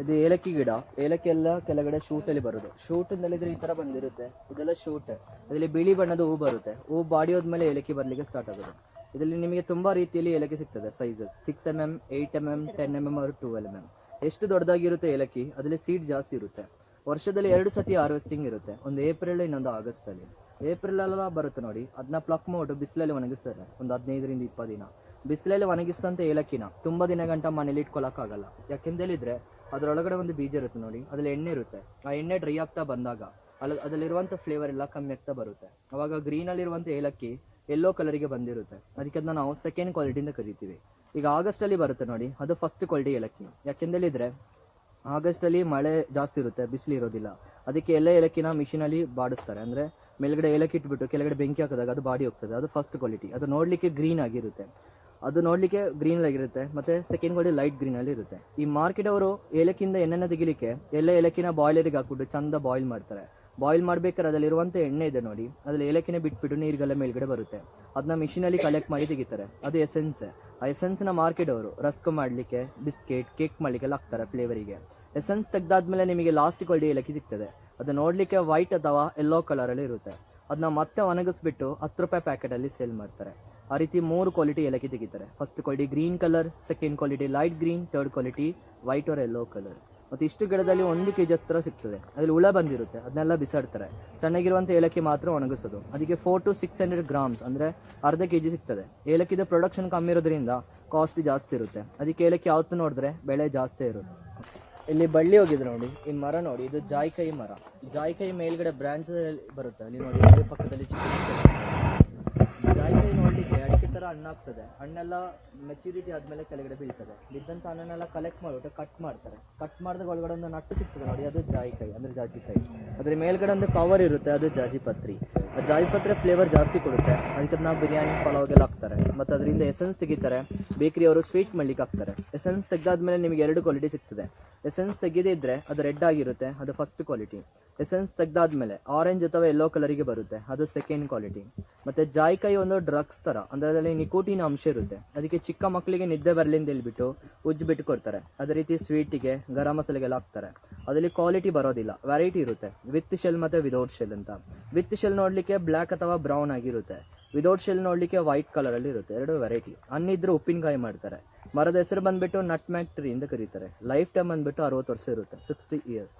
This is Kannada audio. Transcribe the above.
ಇದು ಏಲಕ್ಕಿ ಗಿಡ. ಏಲಕ್ಕಿ ಎಲ್ಲ ಕೆಳಗಡೆ ಶೂಟ್ ಅಲ್ಲಿ ಬರೋದು ಶೂಟ್ ಇದ್ರೆ ಈ ತರ ಬಂದಿರುತ್ತೆ. ಇದೆಲ್ಲ ಶೂಟ್ ಇದರಲ್ಲಿ ಬಿಳಿ ಬಣ್ಣದ ಹೂ ಬರುತ್ತೆ. ಹೂ ಬಾಡಿ ಹೋದ್ಮೇಲೆ ಏಲಕ್ಕಿ ಬರ್ಲಿಕ್ಕೆ ಸ್ಟಾರ್ಟ್ ಆಗೋದು ಇದರಲ್ಲಿ ನಿಮಗೆ ತುಂಬಾ ರೀತಿಯಲ್ಲಿ ಏಲಕ್ಕಿ ಸಿಗ್ತದೆ sizes six m m eight m m ten m m ಅವರು ಟೂ ಎಂ ಎಂ ಎಷ್ಟು ದೊಡ್ಡದಾಗಿರುತ್ತೆ ಏಲಕ್ಕಿ? ಅದರಲ್ಲಿ ಸೀಡ್ ಜಾಸ್ತಿ ಇರುತ್ತೆ. ವರ್ಷದಲ್ಲಿ ಎರಡು ಸತಿ ಹಾರ್ವೆಸ್ಟಿಂಗ್ ಇರುತ್ತೆ. ಒಂದು ಏಪ್ರಿಲ್ ಇನ್ನೊಂದು ಆಗಸ್ಟ್ ಅಲ್ಲಿ. ಏಪ್ರಿಲ್ ಎಲ್ಲ ಬರುತ್ತೆ ನೋಡಿ. ಅದನ್ನ ಪ್ಲಕ್ ಮಾಡ್ಬಿಟ್ಟು ಬಿಸಿಲಲ್ಲಿ ಒಣಗಿಸ್ತಾರೆ. ಒಂದು ಹದಿನೈದರಿಂದ ಇಪ್ಪತ್ತು ದಿನ. ಬಿಸಿಲಲ್ಲಿ ಒಣಗಿಸಿದಂತ ಏಲಕ್ಕಿನ ತುಂಬಾ ದಿನ ಗಂಟ ಮನೇಲಿ ಇಟ್ಕೊಳ್ಳೋಕ್ಕಾಗಲ್ಲ ಯಾಕೆಂತ ಹೇಳಿದ್ರೆ, ಅದರೊಳಗಡೆ ಒಂದು ಬೀಜ ಇರುತ್ತೆ ನೋಡಿ, ಅದ್ರಲ್ಲಿ ಎಣ್ಣೆ ಇರುತ್ತೆ. ಆ ಎಣ್ಣೆ ಡ್ರೈ ಆಗ್ತಾ ಬಂದಾಗ ಅಲ್ಲಿ ಅದರಲ್ಲಿರುವಂಥ ಫ್ಲೇವರ್ ಎಲ್ಲ ಕಮ್ಮಿ ಆಗ್ತಾ ಬರುತ್ತೆ. ಅವಾಗ ಗ್ರೀನ್ ಅಲ್ಲಿರುವಂತ ಏಲಕ್ಕಿ ಎಲ್ಲೋ ಕಲರಿಗೆ ಬಂದಿರುತ್ತೆ. ಅದಕ್ಕೆ ಅದನ್ನ ನಾವು ಸೆಕೆಂಡ್ ಕ್ವಾಲಿಟಿಯಿಂದ ಕರಿತೀವಿ. ಈಗ ಆಗಸ್ಟ್ ಅಲ್ಲಿ ಬರುತ್ತೆ ನೋಡಿ, ಅದು ಫಸ್ಟ್ ಕ್ವಾಲಿಟಿ ಏಲಕ್ಕಿ. ಯಾಕೆಂತ ಆಗಸ್ಟ್ ಅಲ್ಲಿ ಮಳೆ ಜಾಸ್ತಿ ಇರುತ್ತೆ, ಬಿಸಿಲು ಇರೋದಿಲ್ಲ. ಅದಕ್ಕೆ ಎಲ್ಲ ಏಲಕ್ಕಿನ ಮಿಷಿನ್ ಅಲ್ಲಿ ಬಾಡಿಸ್ತಾರೆ. ಅಂದ್ರೆ ಮೇಲ್ಗಡೆ ಏಲಕ್ಕಿ ಇಟ್ಬಿಟ್ಟು, ಕೆಳಗಡೆ ಬೆಂಕಿ ಹಾಕಿದಾಗ ಅದು ಬಾಡಿ ಹೋಗ್ತದೆ. ಅದು ಫಸ್ಟ್ ಕ್ವಾಲಿಟಿ ಅದು ನೋಡ್ಲಿಕ್ಕೆ ಗ್ರೀನ್ ಆಗಿರುತ್ತೆ. ಅದು ನೋಡಲಿಕ್ಕೆ ಗ್ರೀನ್ ಆಗಿರುತ್ತೆ. ಮತ್ತೆ ಸೆಕೆಂಡ್ ಕ್ವಾಲಿಟಿ ಲೈಟ್ ಗ್ರೀನ್ ಅಲ್ಲಿ ಇರುತ್ತೆ. ಈ ಮಾರ್ಕೆಟ್ ಅವರು ಏಲಕ್ಕಿಂದ ಎಣ್ಣೆನ ತೆಗಿಲಿಕ್ಕೆ ಎಲ್ಲ ಏಲಕ್ಕಿನ ಬಾಯ್ಲರಿಗೆ ಹಾಕ್ಬಿಟ್ಟು ಚಂದ ಬಾಯ್ಲ್ ಮಾಡ್ತಾರೆ. ಬಾಯ್ಲ್ ಮಾಡ್ಬೇಕಾದ್ರೆ ಅದಲ್ಲಿರುವಂತ ಎಣ್ಣೆ ಇದೆ ನೋಡಿ. ಅದ್ರಲ್ಲಿ ಏಲಕ್ಕಿನ ಬಿಟ್ಬಿಟ್ಟು ನೀರಿಗೆಲ್ಲ ಮೇಲ್ಗಡೆ ಬರುತ್ತೆ. ಅದನ್ನ ಮಿಷಿನಲ್ಲಿ ಕಲೆಕ್ಟ್ ಮಾಡಿ ತೆಗಿತಾರೆ. ಅದು ಎಸೆನ್ಸ್ ಆ ಎಸೆನ್ಸ್ನ ಮಾರ್ಕೆಟ್ ಅವರು ರಸ್ಕ್ ಮಾಡ್ಲಿಕ್ಕೆ ಬಿಸ್ಕೆಟ್ ಕೇಕ್ ಮಾಡಲಿಕ್ಕೆಲ್ಲ ಹಾಕ್ತಾರೆ ಫ್ಲೇವರಿಗೆ ಎಸೆನ್ಸ್ ತೆಗ್ದಾದ್ಮೇಲೆ ನಿಮಗೆ ಲಾಸ್ಟ್ ಕ್ವಾಲಿಟಿ ಏಲಕ್ಕಿ ಸಿಗ್ತದೆ. ಅದು ನೋಡಲಿಕ್ಕೆ ವೈಟ್ ಅಥವಾ ಯೆಲ್ಲೋ ಕಲರ್ ಅಲ್ಲಿ ಇರುತ್ತೆ. ಅದನ್ನ ಮತ್ತೆ ಒಣಗಿಸ್ಬಿಟ್ಟು ಹತ್ತು ರೂಪಾಯಿ ಪ್ಯಾಕೆಟ್ ಅಲ್ಲಿ ಸೇಲ್ ಮಾಡ್ತಾರೆ. ಆ ರೀತಿ ಮೂರು ಕ್ವಾಲಿಟಿ ಏಲಕ್ಕಿ ತೆಗಿತಾರೆ. First quality green colour second quality light green third quality white or yellow colour ಮತ್ತೆ ಇಷ್ಟು ಗಿಡದಲ್ಲಿ ಒಂದು ಕೆಜಿ ಹತ್ರ ಸಿಗ್ತದೆ. ಅದ್ರಲ್ಲಿ ಹುಳ ಬಂದಿರುತ್ತೆ. ಅದನ್ನೆಲ್ಲ ಬಿಸಾಡ್ತಾರೆ. ಚೆನ್ನಾಗಿರುವಂಥ ಏಲಕ್ಕಿ ಮಾತ್ರ ಒಣಗಿಸೋದು. ಅದಕ್ಕೆ four to six hundred grams ಅಂದ್ರೆ ಅರ್ಧ ಕೆಜಿ ಸಿಗ್ತದೆ. ಏಲಕ್ಕಿದ ಪ್ರೊಡಕ್ಷನ್ ಕಮ್ಮಿ ಇರೋದ್ರಿಂದ ಕಾಸ್ಟ್ ಜಾಸ್ತಿ ಇರುತ್ತೆ. ಅದಕ್ಕೆ ಏಲಕ್ಕಿ ಯಾವತ್ತು ನೋಡಿದ್ರೆ ಬೆಳೆ ಜಾಸ್ತಿ ಇರುತ್ತೆ. ಇಲ್ಲಿ ಬಳ್ಳಿ ಹೋಗಿದೆ ನೋಡಿ. ಈ ಮರ ನೋಡಿ. ಇದು ಜಾಯ್ಕಾಯಿ ಮರ. ಜಾಯ್ಕಾಯಿ ಮೇಲ್ಗಡೆ ಬ್ರಾಂಚ್ ಬರುತ್ತೆ. ಅಲ್ಲಿ ನೋಡಿ ಪಕ್ಕದಲ್ಲಿ ಚಿಕ್ಕ ನೋಡ್ಲಿಕ್ಕೆ ಅಡಿಕೆ ತರ ಹಣ್ಣಾಗ್ತದೆ. ಹಣ್ಣೆಲ್ಲ ಮೆಚುರಿಟಿ ಆದಮೇಲೆ ಕೆಳಗಡೆ ಬೀಳ್ತದೆ. ಬಿದ್ದಂಥ ಹಣ್ಣನ್ನೆಲ್ಲ ಕಲೆಕ್ಟ್ ಮಾಡಿಬಿಟ್ಟು ಕಟ್ ಮಾಡ್ತಾರೆ. ಕಟ್ ಮಾಡಿದಾಗ ಒಳಗಡೆ ಒಂದು ನಟ್ಟು ಸಿಗ್ತದೆ ನೋಡಿ, ಅದು ಜಾಯಿಕಾಯಿ, ಅಂದ್ರೆ ಜಾಜಿಕಾಯಿ ಅದ್ರ ಮೇಲ್ಗಡೆ ಒಂದು ಕವರ್ ಇರುತ್ತೆ, ಅದು ಜಾಜಿಪತ್ರಿ ಆ ಜಾಜಿಪತ್ರೆ ಫ್ಲೇವರ್ ಜಾಸ್ತಿ ಕೊಡುತ್ತೆ. ಅದಕ್ಕೆ ನಾವು ಬಿರಿಯಾನಿ ಪಲಾವ್ಗೆಲ್ಲ ಹಾಕ್ತಾರೆ. ಮತ್ತೆ ಅದರಿಂದ ಎಸೆನ್ಸ್ ತೆಗಿತಾರೆ. ಬೇಕರಿ ಅವರು ಸ್ವೀಟ್ ಮಾಡ್ಲಿಕ್ಕೆ ಹಾಕ್ತಾರೆ. ಎಸೆನ್ಸ್ ತೆಗ್ದಾದ್ಮೇಲೆ ನಿಮಗೆ ಎರಡು ಕ್ವಾಲಿಟಿ ಸಿಗ್ತದೆ. ಎಸೆನ್ಸ್ ತೆಗೆದೇ ಇದ್ರೆ ಅದು ರೆಡ್ ಆಗಿರುತ್ತೆ, ಅದು ಫಸ್ಟ್ ಕ್ವಾಲಿಟಿ ಎಸೆನ್ಸ್ ತೆಗ್ದಾದ್ಮೇಲೆ ಆರೆಂಜ್ ಅಥವಾ ಯೆಲ್ಲೋ ಕಲರಿಗೆ ಬರುತ್ತೆ, ಅದು ಸೆಕೆಂಡ್ ಕ್ವಾಲಿಟಿ ಮತ್ತೆ ಜಾಯಿಕಾಯಿ ಒಂದು ಡ್ರಗ್ಸ್ ತರ, ಅಂದ್ರೆ ಅದರಲ್ಲಿ ನಿಕೋಟಿನ ಅಂಶ ಇರುತ್ತೆ. ಅದಕ್ಕೆ ಚಿಕ್ಕ ಮಕ್ಕಳಿಗೆ ನಿದ್ದೆ ಬರಲಿಂದ ಹೇಳ್ಬಿಟ್ಟು ಉಜ್ಜು ಬಿಟ್ಟು ಕೊಡ್ತಾರೆ. ಅದೇ ರೀತಿ ಸ್ವೀಟಿಗೆ ಗರಂ ಮಸಾಲೆಗೆಲ್ಲ ಹಾಕ್ತಾರೆ. ಅದರಲ್ಲಿ ಕ್ವಾಲಿಟಿ ಬರೋದಿಲ್ಲ ವೆರೈಟಿ ಇರುತ್ತೆ. ವಿತ್ ಶೆಲ್ ಮತ್ತೆ ವಿದೌಟ್ ಶೆಲ್ ಅಂತ. ವಿತ್ ಶೆಲ್ ನೋಡ್ಲಿಕ್ಕೆ ಬ್ಲ್ಯಾಕ್ ಅಥವಾ ಬ್ರೌನ್ ಆಗಿರುತ್ತೆ. ವಿದೌಟ್ ಶೆಲ್ ನೋಡ್ಲಿಕ್ಕೆ ವೈಟ್ ಕಲರ್ ಅಲ್ಲಿ ಇರುತ್ತೆ, ಎರಡು ವೆರೈಟಿ ಹಣ್ಣಿದ್ರೆ ಉಪ್ಪಿನಕಾಯಿ ಮಾಡ್ತಾರೆ. ಮರದ ಹೆಸರು ಬಂದ್ಬಿಟ್ಟು ನಟ್ ಮ್ಯಾಕ್ ಟ್ರೀ ಅಂತ ಕರೀತಾರೆ. ಲೈಫ್ ಟೈಮ್ ಬಂದ್ಬಿಟ್ಟು ಅರವತ್ತು ವರ್ಷ ಇರುತ್ತೆ. Sixty years